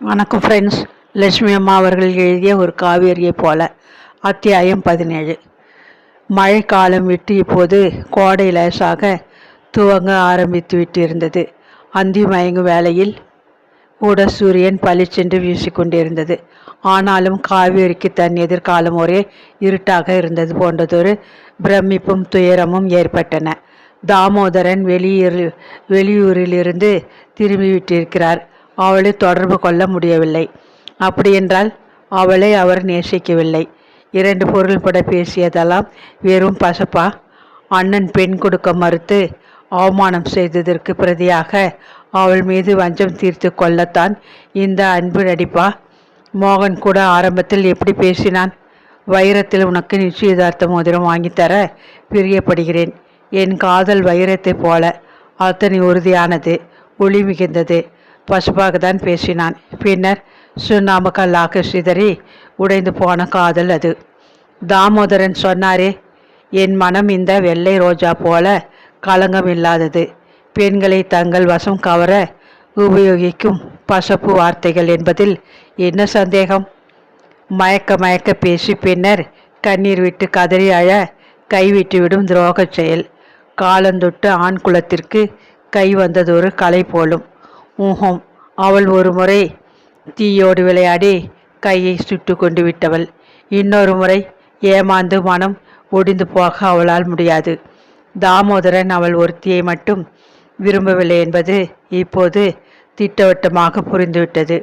வணக்கம் ஃப்ரெண்ட்ஸ் லட்சுமி அம்மா அவர்கள் எழுதிய ஒரு காவேரியை போல அத்தியாயம் பதினேழு. மழைக்காலம் விட்டு இப்போது கோடை லேசாக துவங்க ஆரம்பித்து விட்டு இருந்தது அந்தி மயங்கு வேளையில் கூட சூரியன் பளிச்சென்று வீசிக்கொண்டிருந்தது. ஆனாலும் காவேரிக்கு தன் எதிர்காலம் ஒரே இருட்டாக இருந்தது போன்றதொரு பிரமிப்பும் துயரமும் ஏற்பட்டன. தாமோதரன் வெளியூரில் வெளியூரிலிருந்து திரும்பிவிட்டிருக்கிறார். அவளை தொடர்பு கொள்ள முடியவில்லை. அப்படியென்றால் அவளை அவர் நேசிக்கவில்லை. இரண்டு பொருள்பட பேசியதெல்லாம் வெறும் பசப்பா. அண்ணன் பெண் கொடுக்க மறுத்து அவமானம் செய்ததற்கு பிரதியாக அவள் மீது வஞ்சம் தீர்த்து கொள்ளத்தான் இந்த அன்பு நடிப்பா. மோகன் கூட ஆரம்பத்தில் எப்படி பேசினான்? வைரத்தில் உனக்கு நிச்சயதார்த்த மோதிரம் வாங்கித்தர பிரியப்படுகிறேன். என் காதல் வைரத்தைப் போல அத்தனை உறுதியானது ஒளி மிகுந்தது. பசுப்பாக தான் பேசினான். பின்னர் சுண்ணாம்பு சிதறி உடைந்து போன காதல் அது. தாமோதரன் சொன்னாரே என் மனம் இந்த வெள்ளை ரோஜா போல களங்கம் இல்லாதது. பெண்களை தங்கள் வசம் கவர உபயோகிக்கும் பசப்பு வார்த்தைகள் என்பதில் என்ன சந்தேகம்? மயக்க மயக்க பேசி பின்னர் கண்ணீர் விட்டு கதறி அழ கைவிட்டுவிடும் துரோகச் செயல். காலந்தொட்டு ஆண் குலத்திற்கு கை வந்ததொரு கலை போலும். ஊஹம். அவள் ஒரு முறை தீயோடு விளையாடி கையை சுட்டு கொண்டு விட்டவள். இன்னொரு முறை ஏமாந்து மனம் ஒடிந்து போக அவளால் முடியாது. தாமோதரன் அவள் ஒருத்தியை மட்டும் விரும்பவில்லை என்பது இப்போது திட்டவட்டமாக புரிந்துவிட்டது.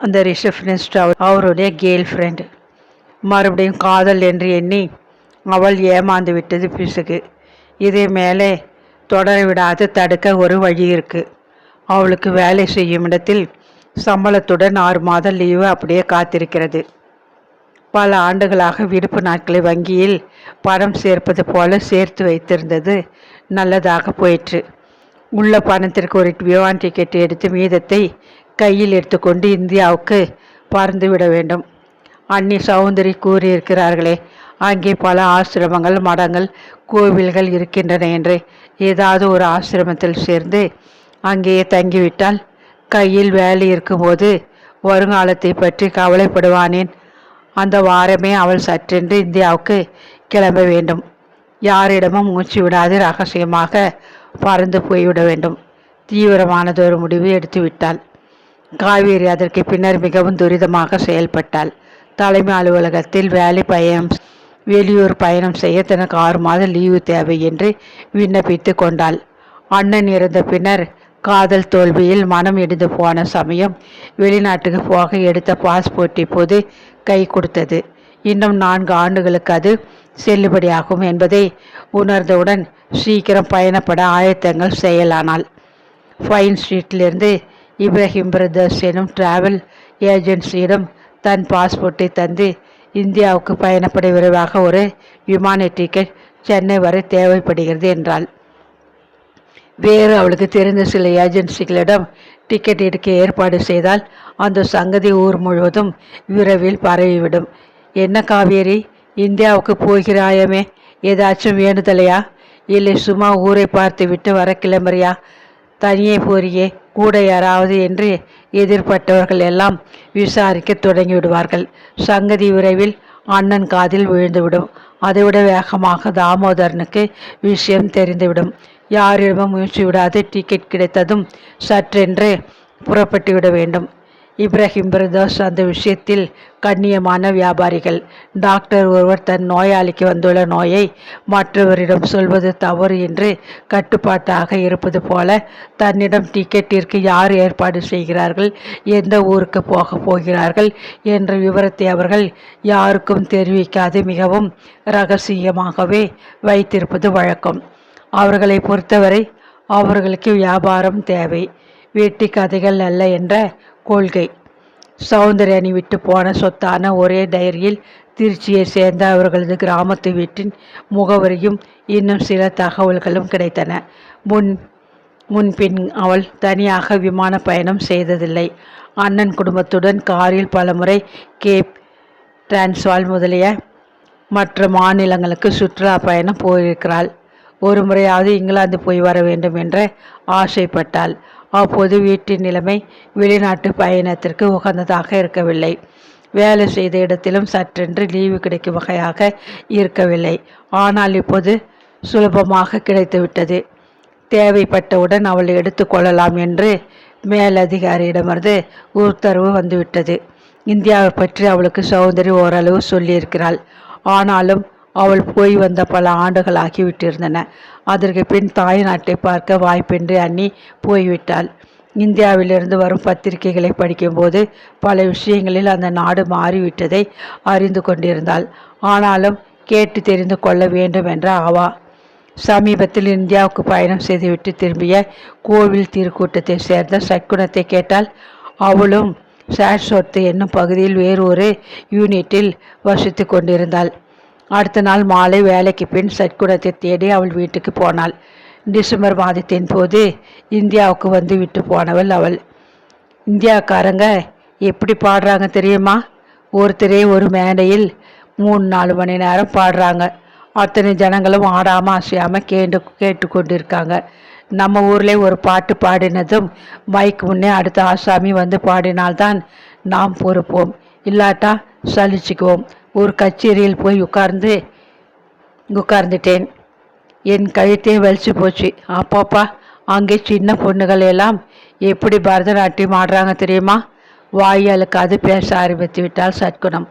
அந்த ரிசப்ஷனிஸ்ட் அவர் அவருடைய கேர்ள் ஃப்ரெண்ட். மறுபடியும் காதல் என்று எண்ணி அவள் ஏமாந்து விட்டது பிசுகு. இதே மேலே தொடர விடாது தடுக்க ஒரு வழி இருக்குது அவளுக்கு வேலை செய்யும் இடத்தில் சம்பளத்துடன் ஆறு மாதம் லீவு அப்படியே காத்திருக்கிறது. பல ஆண்டுகளாக விடுப்பு நாட்களை வங்கியில் பணம் சேர்ப்பது போல சேர்த்து வைத்திருந்தது. நல்லதாக போயிற்று. உள்ள பணத்திற்கு ஒரு விமான டிக்கெட் எடுத்து மீதத்தை கையில் எடுத்துக்கொண்டு இந்தியாவுக்கு பறந்து விட வேண்டும். அன்னி சௌந்தரி கூறியிருக்கிறார்களே அங்கே பல ஆசிரமங்கள் மடங்கள் கோவில்கள் இருக்கின்றன என்று. ஏதாவது ஒரு ஆசிரமத்தில் சேர்ந்து அங்கேயே தங்கிவிட்டால் கையில் வேலை இருக்கும்போது வருங்காலத்தை பற்றி கவலைப்படுவானேன். அந்த வாரமே அவள் சற்றென்று இந்தியாவுக்கு கிளம்ப வேண்டும். யாரிடமும் மூச்சு விடாது ரகசியமாக பறந்து போய்விட வேண்டும். தீவிரமானதொரு முடிவு எடுத்துவிட்டாள் காவேரி அதற்கு பின்னர் மிகவும் துரிதமாக செயல்பட்டாள். தலைமை அலுவலகத்தில் வேலை பயணம் வெளியூர் பயணம் செய்ய தனக்கு ஆறு மாத லீவு தேவை என்று விண்ணப்பித்து கொண்டாள். அண்ணன் இறந்த பின்னர் காதல் தோல்வியில் மனம் இடிந்து போன சமயம் வெளிநாட்டுக்கு போக எடுத்த பாஸ்போர்ட் இப்போது கை கொடுத்தது. இன்னும் நான்கு ஆண்டுகளுக்கு அது செல்லுபடியாகும் என்பதை உணர்ந்தவுடன் சீக்கிரம் பயணப்பட ஆயத்தங்கள் செய்யலானாள் ஃபைன் ஸ்ட்ரீட்டிலிருந்து இப்ராஹிம் பிரதர்ஸ் எனும் டிராவல் ஏஜென்சியிடம் தன் பாஸ்போர்ட்டை தந்து இந்தியாவுக்கு பயணப்பட விரைவாக ஒரு விமான டிக்கெட் சென்னை வரை தேவைப்படுகிறது என்றாள். வேறு அவளுக்கு தெரிந்த சில ஏஜென்சிகளிடம் டிக்கெட் எடுக்க ஏற்பாடு செய்தால் அந்த சங்கதி ஊர் முழுவதும் விரைவில் பரவிவிடும். என்ன காவேரி இந்தியாவுக்கு போகிறாயமே ஏதாச்சும் வேண்டுதலையா? இல்லை சும்மா ஊரை பார்த்து விட்டு வர கிளம்புறியா? தனியே போறியே கூட யாராவது என்று எதிர்பட்டவர்கள் எல்லாம் விசாரிக்க தொடங்கி விடுவார்கள் சங்கதி விரைவில் அண்ணன் காதில் விழுந்துவிடும். அதைவிட வேகமாக தாமோதரனுக்கு விஷயம் தெரிந்துவிடும். யாரிடமும் முயற்சி விடாது டிக்கெட் கிடைத்ததும் சற்றென்று புறப்பட்டு விட வேண்டும். இப்ராஹிம் பிரதோஸ் அந்த விஷயத்தில் கண்ணியமான வியாபாரிகள். டாக்டர் ஒருவர் தன் நோயாளிக்கு வந்துள்ள நோயை மற்றவரிடம் சொல்வது தவறு என்று கட்டுப்பாட்டாக இருப்பது போல தன்னிடம் டிக்கெட்டிற்கு யார் ஏற்பாடு செய்கிறார்கள் எந்த ஊருக்கு போக போகிறார்கள் என்ற விவரத்தை அவர்கள் யாருக்கும் தெரிவிக்காது. மிகவும் ரகசியமாகவே வைத்திருப்பது வழக்கம். அவர்களை பொறுத்தவரை அவர்களுக்கு வியாபாரம் தேவை. வேட்டி கதைகள் அல்ல என்ற கொள்கை. சௌந்தர்யனி விட்டு போன சொத்தான ஒரே டைரியில் திருச்சியை சேர்ந்த அவர்களது கிராமத்து வீட்டின் முகவரியும் இன்னும் சில தகவல்களும் கிடைத்தன. முன் முன்பின் அவள் தனியாக விமான பயணம் செய்ததில்லை. அண்ணன் குடும்பத்துடன் காரில் பலமுறை கேப் டிரான்ஸ்வால் முதலிய மற்ற மாநிலங்களுக்கு சுற்றுலா பயணம் போயிருக்கிறாள். ஒரு முறையாவது இங்கிலாந்து போய் வர வேண்டும் என்று ஆசைப்பட்டாள். அப்போது வீட்டின் நிலைமை வெளிநாட்டு பயணத்திற்கு உகந்ததாக இருக்கவில்லை. வேலை செய்த இடத்திலும் சற்றென்று லீவு கிடைக்கும் வகையாக இருக்கவில்லை. ஆனால் இப்போது சுலபமாக கிடைத்துவிட்டது. தேவைப்பட்டவுடன் அவளை எடுத்துக்கொள்ளலாம் என்று மேலதிகாரியிடமிருந்து உத்தரவு வந்துவிட்டது. இந்தியாவை பற்றி அவளுக்கு சௌந்தரி ஓரளவு சொல்லியிருக்கிறாள். ஆனாலும் அவள் போய் வந்த பல ஆண்டுகள் ஆகிவிட்டிருந்தன அதற்கு பின் தாய் நாட்டை பார்க்க வாய்ப்பின்றி அண்ணி போய்விட்டாள். இந்தியாவிலிருந்து வரும் பத்திரிகைகளை படிக்கும்போது பல விஷயங்களில் அந்த நாடு மாறிவிட்டதை அறிந்து கொண்டிருந்தாள். ஆனாலும் கேட்டு தெரிந்து கொள்ள வேண்டும் என்ற ஆவா. சமீபத்தில் இந்தியாவுக்கு பயணம் செய்துவிட்டு திரும்பிய கோவில் திருக்கூட்டத்தை சேர்ந்த சக்குனத்தை கேட்டால் அவளும் சாட்சோத்து என்னும் பகுதியில் வேறு ஒரு யூனிட்டில் வசித்து கொண்டிருந்தாள். அடுத்த நாள் மாலை வேலைக்கு பின் சற்குடத்தை தேடி அவள் வீட்டுக்கு போனாள். டிசம்பர் மாதத்தின் போது இந்தியாவுக்கு வந்து விட்டு போனவள் அவள். இந்தியாக்காரங்க எப்படி பாடுறாங்க தெரியுமா? ஒருத்தரே ஒரு மேடையில் மூணு நாலு மணி நேரம் பாடுறாங்க. அத்தனை ஜனங்களும் ஆடாமல் அசையாமல் கேட்டு கேட்டுக்கொண்டிருக்காங்க. நம்ம ஊரில் ஒரு பாட்டு பாடினதும் மைக் முன்னே அடுத்த ஆசாமி வந்து பாடினால்தான் நாம் பொறுப்போம். இல்லாட்டா சலிச்சுக்குவோம். ஒரு கச்சேரியில் போய் உட்கார்ந்து உட்கார்ந்துட்டேன். என் கழுத்தே வலிச்சு போச்சு. அப்பாப்பா அங்கே சின்ன பொண்ணுகள் எல்லாம் எப்படி பரதநாட்டியம் ஆடுறாங்க தெரியுமா? வாயாளுக்கு அது பேச ஆரம்பித்து விட்டால் சற்குணம்.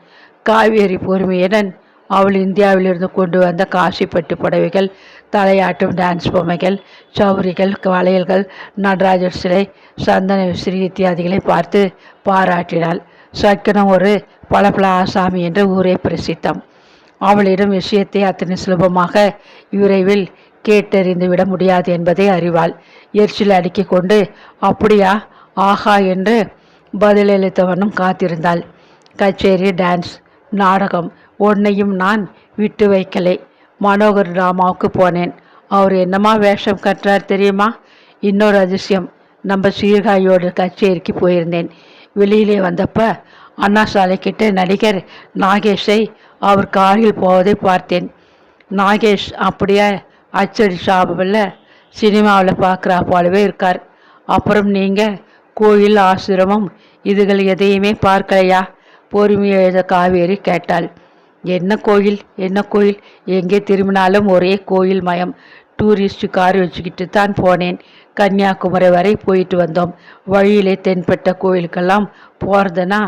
காவேரி பொறுமையுடன் அவள் இந்தியாவிலிருந்து கொண்டு வந்த காசிப்பட்டு புடவைகள் தலையாட்டும் டான்ஸ் பொம்மைகள் சௌரிகள் வளையல்கள் நடராஜர் சிலை சந்தன விசிறி இத்தியாதிகளை பார்த்து பாராட்டினாள். சற்குணம் ஒரு பளபள ஆசாமி என்று ஊரே பிரசித்தம். அவளிடம் விஷயத்தை அத்தனை சுலபமாக விரைவில் கேட்டறிந்து விட முடியாது என்பதை அறிவாள். எரிச்சல் அடுக்கிக் கொண்டு அப்படியா? ஆஹா என்று பதிலளித்தவனும் காத்திருந்தாள். கச்சேரி டான்ஸ் நாடகம் ஒன்னையும் நான் விட்டு வைக்கலை. மனோகர் ராமாவுக்கு போனேன். அவர் என்னமா வேஷம் கற்றார் தெரியுமா? இன்னொரு அதிசயம். நம்ம சீர்காழியோட கச்சேரிக்கு போயிருந்தேன். வெளியிலே வந்தப்போ அண்ணாசாலை கிட்ட நடிகர் நாகேஷை அவர் காரில் போவதை பார்த்தேன். நாகேஷ் அப்படியே அச்சடி ஷாபில் சினிமாவில் பார்க்குறா போலவே இருக்கார். அப்புறம் நீங்கள் கோயில் ஆசிரமம் இதுகள் எதையுமே பார்க்கலையா? பொறுமை எழுத காவேரி கேட்டாள். என்ன கோயில்? என்ன கோயில்? எங்கே திரும்பினாலும் ஒரே கோயில் மயம். டூரிஸ்ட் கார் வச்சுக்கிட்டு தான் போனேன். கன்னியாகுமரி வரை போயிட்டு வந்தோம். வழியிலே தென்பட்ட கோயிலுக்கெல்லாம் போகிறதுனா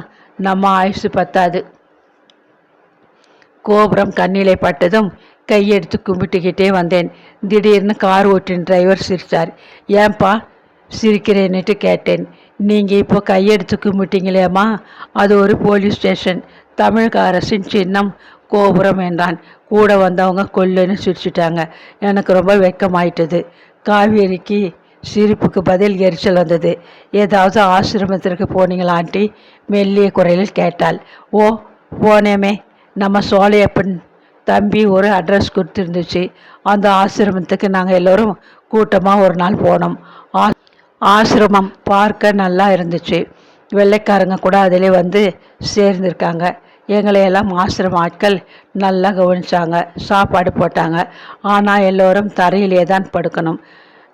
நம்ம ஆயுசு பத்தாது. கோபுரம் கண்ணிலே பட்டதும் கையெடுத்து கும்பிட்டுக்கிட்டே வந்தேன். திடீர்னு கார் ஓட்டின் டிரைவர் சிரித்தார் ஏன்பா சிரிக்கிறேன்னுட்டு கேட்டேன். நீங்கள் இப்போ கையெடுத்து கும்பிட்டீங்களேம்மா அது ஒரு போலீஸ் ஸ்டேஷன். தமிழக அரசின் சின்னம் கோபுரம் என்றான். கூட வந்தவங்க கொல்லுன்னு சிரிச்சிட்டாங்க. எனக்கு ரொம்ப வெக்கமாயிட்டது காவேரிக்கு சிரிப்புக்கு பதில் எரிச்சல் வந்தது. ஏதாவது ஆசிரமத்திற்கு போனீங்களா ஆண்டி? மெல்லிய குரலில் கேட்டாள். ஓ போனேமே. நம்ம சோழையப்பன் தம்பி ஒரு அட்ரஸ் கொடுத்துருந்துச்சு. அந்த ஆசிரமத்துக்கு நாங்கள் எல்லோரும் கூட்டமாக ஒரு நாள் போனோம். ஆ ஆசிரமம் பார்க்க நல்லா இருந்துச்சு. வெள்ளைக்காரங்க கூட அதிலே வந்து சேர்ந்துருக்காங்க. எங்களை எல்லாம் ஆசிரம ஆட்கள் நல்லா கவனிச்சாங்க. சாப்பாடு போட்டாங்க. ஆனால் எல்லோரும் தரையிலே தான் படுக்கணும்.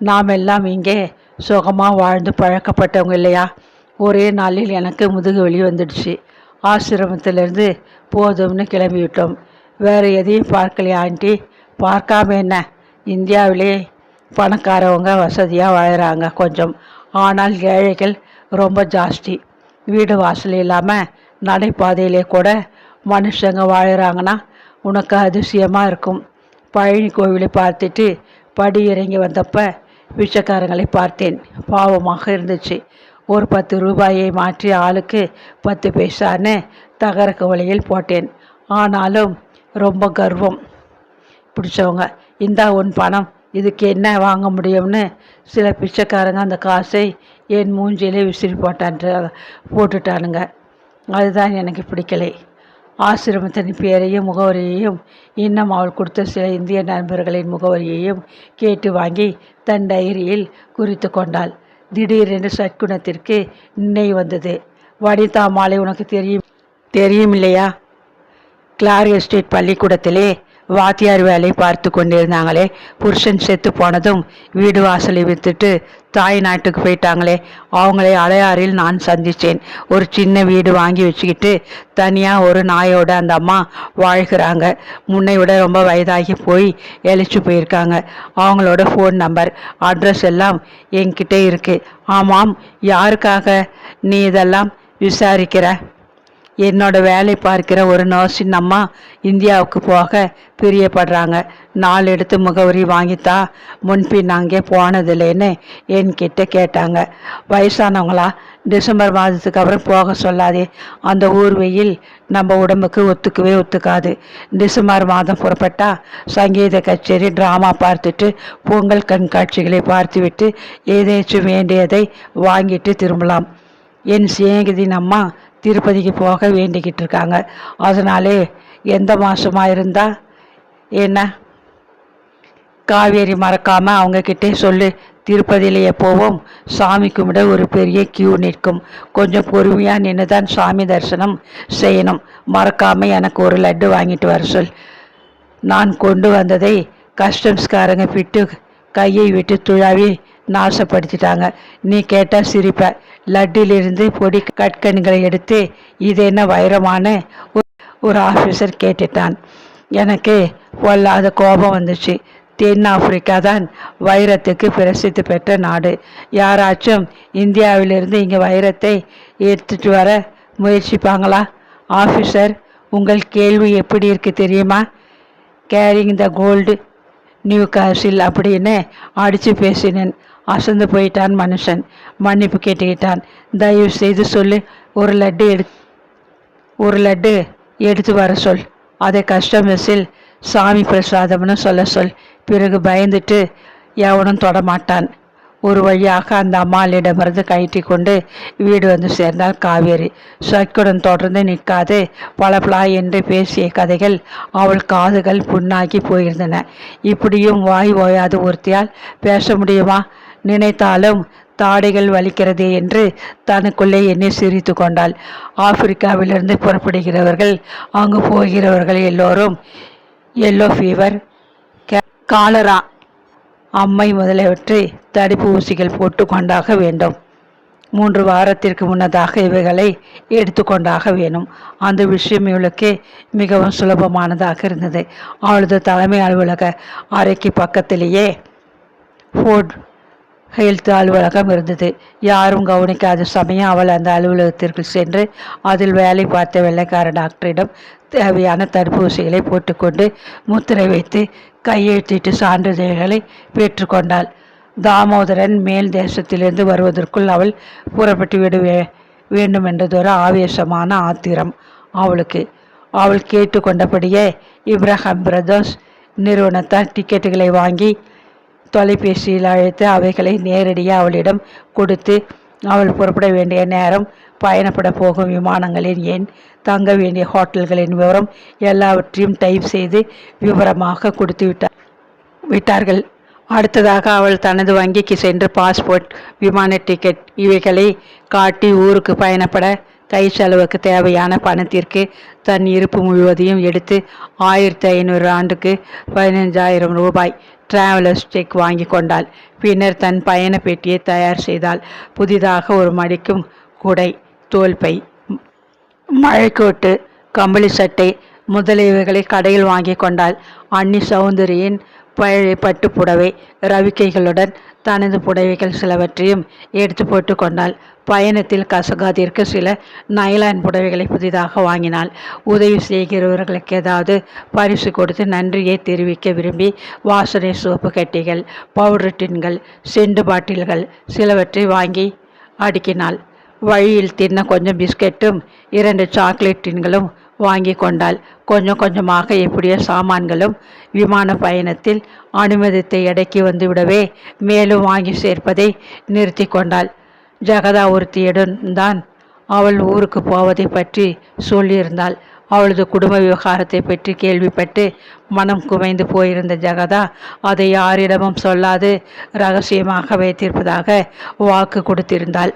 நாம் எல்லாம் இங்கே சுகமாக வாழ்ந்து பழக்கப்பட்டவங்க இல்லையா? ஒரே நாளில் எனக்கு முதுகு வலி வந்துடுச்சு. ஆசிரமத்திலிருந்து போதும்னு கிளம்பிவிட்டோம். வேறு எதையும் பார்க்கலையா ஆண்டி. பார்க்காம என்ன? இந்தியாவிலே பணக்காரவங்க வசதியாக வாழறாங்க கொஞ்சம். ஆனால் ஏழைகள் ரொம்ப ஜாஸ்தி. வீடு வாசல் இல்லாமல் நடைபாதையிலே கூட மனுஷங்க வாழறாங்கன்னா உனக்கு அதிசயமாக இருக்கும். பழனி கோவிலை பார்த்துட்டு படி இறங்கி வந்தப்போ பிச்சைக்காரங்களை பார்த்தேன். பாவமாக இருந்துச்சு. ஒரு பத்து ரூபாயை மாற்றி ஆளுக்கு பத்து பைசான்னு தகரக்கு வழியில் போட்டேன். ஆனாலும் ரொம்ப கர்வம். பிடிச்சவங்க இந்தா உன் பணம் இதுக்கு என்ன வாங்க முடியும்னு? சில பிச்சைக்காரங்க அந்த காசை என் மூஞ்சியிலே விசிறி போட்டான்ட்டு போட்டுட்டானுங்க. அதுதான் எனக்கு பிடிக்கலை. ஆசிரமத்தின் பேரையும் முகவரியையும் இன்னும் அவள் கொடுத்த சில இந்திய நண்பர்களின் முகவரியையும் கேட்டு வாங்கி தன் டைரியில் குறித்து கொண்டாள். திடீரென்று சற்குணத்திற்கு நினை வந்தது. வனிதா மாலை உனக்கு தெரியும்? தெரியும் இல்லையா கிளாரி எஸ்டேட் பள்ளிக்கூடத்திலே வாத்தியார் வேலை பார்த்து கொண்டிருந்தாங்களே. புருஷன் செத்து போனதும் வீடு வாசலை வித்துட்டு தாய் நாட்டுக்கு போயிட்டாங்களே. அவங்களை அலையாறில் நான் சந்தித்தேன் ஒரு சின்ன வீடு வாங்கி வச்சுக்கிட்டு தனியாக ஒரு நாயோட அந்த அம்மா வாழ்கிறாங்க. முன்னை விட ரொம்ப வயதாகி போய் எழுச்சி போயிருக்காங்க. அவங்களோட ஃபோன் நம்பர் அட்ரஸ் எல்லாம் என்கிட்ட இருக்குது ஆமாம் யாருக்காக நீ இதெல்லாம் விசாரிக்கிற? என்னோட வேலை பார்க்கிற ஒரு நர்ஸின் அம்மா இந்தியாவுக்கு போக பிரியப்படுறாங்க. நாலு எடுத்து முகவரி வாங்கித்தா முன்பின் அங்கே போனதில்லைன்னு என்கிட்ட கேட்டாங்க. வயசானவங்களா டிசம்பர் மாதத்துக்கு அப்புறம் போக சொல்லாதே. அந்த ஊர் வெயில் நம்ம உடம்புக்கு ஒத்துக்கவே ஒத்துக்காது. டிசம்பர் மாதம் புறப்பட்டா சங்கீத கச்சேரி ட்ராமா பார்த்துட்டு பொங்கல் கண்காட்சிகளை பார்த்துவிட்டு ஏதேச்சும் வேண்டியதை வாங்கிட்டு திரும்பலாம். என் சிநேகிதின் அம்மா திருப்பதிக்கு போக வேண்டிக்கிட்டு இருக்காங்க அதனாலே எந்த மாதமாக இருந்தால் என்ன? காவேரி மறக்காமல் அவங்கக்கிட்டே சொல்லு. திருப்பதியிலேயே போவோம். சாமி கும்பிட ஒரு பெரிய கியூ நிற்கும். கொஞ்சம் பொறுமையாக நின்று தான் சாமி தரிசனம் செய்யணும். மறக்காமல் எனக்கு ஒரு லட்டு வாங்கிட்டு வர சொல். நான் கொண்டு வந்ததை கஸ்டம்ஸ்காரங்க விட்டு கையை விட்டு துழாவி நாசப்படுத்திட்டாங்க. நீ கேட்டால் சிரிப்ப. லட்டிலிருந்து பொடி கட்கண்களை எடுத்து இது என்ன வைரமான? ஒரு ஆஃபீஸர் கேட்டுட்டான். எனக்கு பொல்லாத கோபம் வந்துச்சு. தென் ஆப்பிரிக்கா தான் வைரத்துக்கு பிரசித்தி பெற்ற நாடு. யாராச்சும் இந்தியாவிலிருந்து இங்கே வைரத்தை எடுத்துட்டு வர முயற்சிப்பாங்களா? ஆஃபீஸர் உங்கள் கேள்வி எப்படி இருக்குது தெரியுமா? கேரிங் த கோல்டு நியூ காசில் அப்படின்னு அடித்து பேசினேன். அசந்து போயிட்டான் மனுஷன். மன்னிப்பு கேட்டுக்கிட்டான். தயவு செய்து சொல்லு ஒரு லட்டு எடு ஒரு லட்டு எடுத்து வர சொல். அதை கஸ்டமர்ஸில் சாமி பிரசாதம்னு சொல்ல சொல். பிறகு பயந்துட்டு எவனும் தொடமாட்டான் ஒரு வழியாக அந்த அம்மாளிடமிருந்து கயிற்றி கொண்டு வீடு வந்து சேர்ந்தால் காவேரி. சக்குடன் தொடர்ந்து நிற்காது பளபளா என்று பேசிய கதைகள் அவள் காதுகள் புண்ணாக்கி போயிருந்தன. இப்படியும் வாய் ஓயாது ஒருத்தியால் பேச முடியுமா? நினைத்தாலும் தாடைகள் வலிக்கிறதே என்று தனக்குள்ளே எண்ணி சிரித்து கொண்டாள். ஆப்பிரிக்காவிலிருந்து புறப்படுகிறவர்கள் அங்கு போகிறவர்கள் எல்லோரும் எல்லோ ஃபீவர் காலரா அம்மை முதலியவற்றை தடுப்பு ஊசிகள் போட்டு கொண்டாக வேண்டும். மூன்று வாரத்திற்கு முன்னதாக இவைகளை எடுத்துக்கொண்டாக வேணும் அந்த விஷயம் இவளுக்கு மிகவும் சுலபமானதாக இருந்தது. அவளது தலைமை அலுவலக அறைக்கு பக்கத்திலேயே ஃபோர்ட் ஹெல்த் அலுவலகம் இருந்தது. யாரும் கவனிக்காத சமயம் அவள் அந்த அலுவலகத்திற்கு சென்று அதில் வேலை பார்த்த வெள்ளைக்கார டாக்டரிடம் தேவையான தடுப்பூசிகளை போட்டுக்கொண்டு முத்திரை வைத்து கையெழுத்திட்டு சான்றிதழ்களை பெற்றுக்கொண்டாள். தாமோதரன் மேல் தேசத்திலிருந்து வருவதற்குள் அவள் புறப்பட்டு விட வேண்டும் என்றதொரு ஆவேசமான ஆத்திரம் அவளுக்கு. அவள் கேட்டுக்கொண்டபடியே இப்ராஹிம் பிரதர்ஸ் நிறுவனத்தால் டிக்கெட்டுகளை வாங்கி தொலைபேசியில் அழைத்து அவைகளை நேரடியாக அவளிடம் கொடுத்து அவள் புறப்பட வேண்டிய நேரம் பயணப்பட போகும் விமானங்களின் எண் தங்க வேண்டிய ஹோட்டல்களின் விவரம் எல்லாவற்றையும் டைப் செய்து விவரமாக கொடுத்து விட்டார் விட்டார்கள். அடுத்ததாக அவள் தனது வங்கிக்கு சென்று பாஸ்போர்ட் விமான டிக்கெட் இவைகளை காட்டி ஊருக்கு பயணப்பட கை செலவுக்கு தேவையான பணத்திற்கு தன் இருப்பு முழுவதையும் எடுத்து ஆயிரத்தி ஐநூறு ஆண்டுக்கு பதினஞ்சாயிரம் ரூபாய் டிராவலர்ஸ் செக் வாங்கி கொண்டாள். பின்னர் தன் பயண பெட்டியை தயார் செய்தாள். புதிதாக ஒரு மடிக்கும் குடை தோல்பை மழைக்கோட்டு கம்பளி சட்டை முதலியவைகளை கடையில் வாங்கி கொண்டாள். அன்னி சௌந்தரியின் பழைய பட்டுப்புடவை ரவிக்கைகளுடன் தனது புடவைகள் சிலவற்றையும் எடுத்து போட்டு கொண்டாள். பயணத்தில் கசகாதிற்கு சில நைலான் புடவைகளை புதிதாக வாங்கினாள். உதவி செய்கிறவர்களுக்கு ஏதாவது பரிசு கொடுத்து நன்றியை தெரிவிக்க விரும்பி வாசனை சோப்பு கட்டிகள் பவுடர் டின்கள் செண்டு பாட்டில்கள் சிலவற்றை வாங்கி அடுக்கினாள். வழியில் தின்ன கொஞ்சம் பிஸ்கெட்டும் இரண்டு சாக்லேட் டின்களும் வாங்கி கொண்டாள் கொஞ்சம் கொஞ்சமாக எப்படியோ சாமான்களும் விமான பயணத்தில் அனுமதித்தை அடக்கி வந்துவிடவே மேலும் வாங்கி சேர்ப்பதை நிறுத்தி கொண்டாள். ஜெகதா ஒருத்தியுடன் தான் அவள் ஊருக்கு போவதை பற்றி சொல்லியிருந்தாள். அவளது குடும்ப விவகாரத்தை பற்றி கேள்விப்பட்டு மனம் குமைந்து போயிருந்த ஜெகதா அதை யாரிடமும் சொல்லாது ரகசியமாக வைத்திருப்பதாக வாக்கு கொடுத்திருந்தாள்.